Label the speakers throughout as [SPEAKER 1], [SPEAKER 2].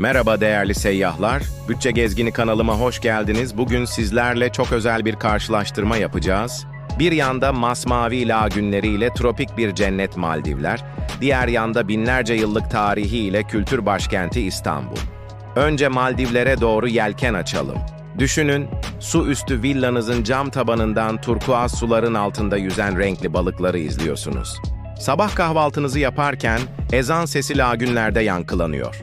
[SPEAKER 1] Merhaba değerli seyyahlar. Bütçe Gezgini kanalıma hoş geldiniz. Bugün sizlerle çok özel bir karşılaştırma yapacağız. Bir yanda masmavi lagünleriyle tropik bir cennet Maldivler, diğer yanda binlerce yıllık tarihiyle kültür başkenti İstanbul. Önce Maldivlere doğru yelken açalım. Düşünün, su üstü villanızın cam tabanından turkuaz suların altında yüzen renkli balıkları izliyorsunuz. Sabah kahvaltınızı yaparken ezan sesi lagünlerde yankılanıyor.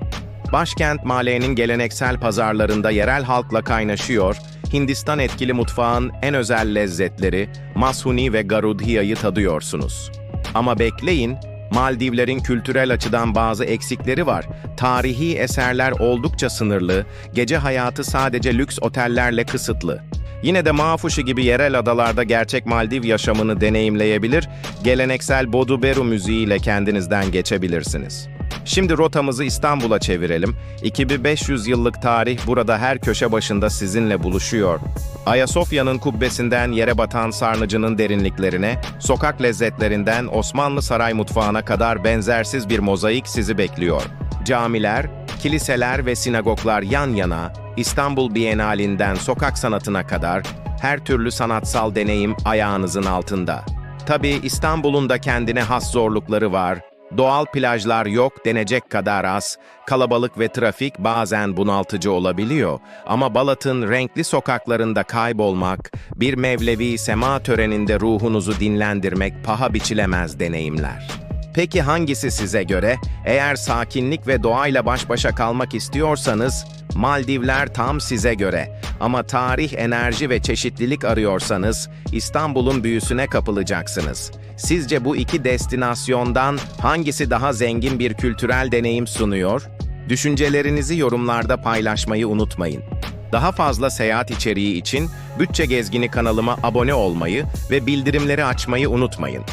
[SPEAKER 1] Başkent Male'nin geleneksel pazarlarında yerel halkla kaynaşıyor, Hindistan etkili mutfağın en özel lezzetleri, mashuni ve garudhiya'yı tadıyorsunuz. Ama bekleyin, Maldivlerin kültürel açıdan bazı eksikleri var. Tarihi eserler oldukça sınırlı, gece hayatı sadece lüks otellerle kısıtlı. Yine de Mafuşi gibi yerel adalarda gerçek Maldiv yaşamını deneyimleyebilir, geleneksel Boduberu müziğiyle kendinizden geçebilirsiniz. Şimdi rotamızı İstanbul'a çevirelim. 2500 yıllık tarih burada her köşe başında sizinle buluşuyor. Ayasofya'nın kubbesinden yere batan sarnıcının derinliklerine, sokak lezzetlerinden Osmanlı saray mutfağına kadar benzersiz bir mozaik sizi bekliyor. Camiler, kiliseler ve sinagoglar yan yana, İstanbul Bienalinden sokak sanatına kadar her türlü sanatsal deneyim ayağınızın altında. Tabii İstanbul'un da kendine has zorlukları var. Doğal plajlar yok denecek kadar az, kalabalık ve trafik bazen bunaltıcı olabiliyor ama Balat'ın renkli sokaklarında kaybolmak, bir Mevlevi sema töreninde ruhunuzu dinlendirmek paha biçilemez deneyimler. Peki hangisi size göre? Eğer sakinlik ve doğayla baş başa kalmak istiyorsanız, Maldivler tam size göre. Ama tarih, enerji ve çeşitlilik arıyorsanız, İstanbul'un büyüsüne kapılacaksınız. Sizce bu iki destinasyondan hangisi daha zengin bir kültürel deneyim sunuyor? Düşüncelerinizi yorumlarda paylaşmayı unutmayın. Daha fazla seyahat içeriği için Bütçe Gezgini kanalıma abone olmayı ve bildirimleri açmayı unutmayın.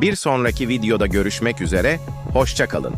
[SPEAKER 1] Bir sonraki videoda görüşmek üzere, hoşça kalın.